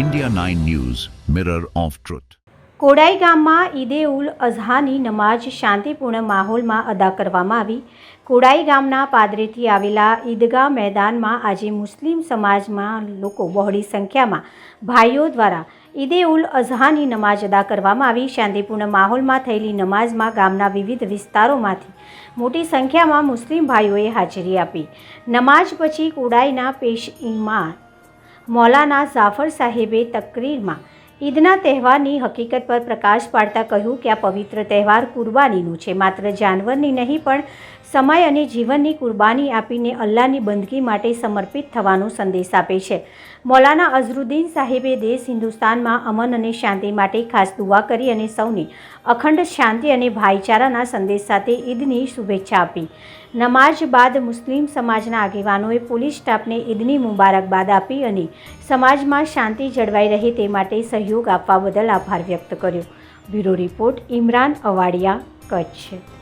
India 9 News, Mirror of Truth. Kodai ગામમાં ઈદે ઉલ અઝહાની નમાઝ શાંતિપૂર્ણ માહોલમાં અદા કરવામાં આવી. કોડાઈ ગામના પાદરેથી આવેલા ઈદગાહ મેદાનમાં આજે મુસ્લિમ સમાજમાં લોકો બહોળી સંખ્યામાં ભાઈઓ દ્વારા ઈદે ઉલ અઝહાની નમાઝ અદા કરવામાં આવી. શાંતિપૂર્ણ માહોલમાં થયેલી નમાઝમાં ગામના વિવિધ વિસ્તારોમાંથી મોટી સંખ્યામાં મુસ્લિમ ભાઈઓએ હાજરી આપી. નમાઝ પછી કોડાઈના પેશ ઇમામ મૌલાના જાફર સાહેબે તકરીરમાં ઈદના તહેવારની હકીકત પર પ્રકાશ પાડતા કહ્યું કે આ પવિત્ર તહેવાર કુરબાનીનું છે. માત્ર જાનવરની નહીં, પણ સમય અને જીવનની કુરબાની આપીને અલ્લાહની બંદગી માટે સમર્પિત થવાનો સંદેશ આપે છે. મૌલાના અઝરુદ્દીન સાહેબે દેશ હિન્દુસ્તાનમાં અમન અને શાંતિ માટે ખાસ દુઆ કરી અને સૌને અખંડ શાંતિ અને ભાઈચારાના સંદેશ સાથે ઈદની શુભેચ્છા આપી. નમાઝ બાદ મુસ્લિમ સમાજના આગેવાનોએ પોલીસ સ્ટાફને ઈદની મુબારકબાદ આપી અને સમાજમાં શાંતિ જળવાઈ રહે તે માટે સહયોગ આપવા બદલ આભાર વ્યક્ત કર્યો. Bureau report Imran Awadiya Kutch.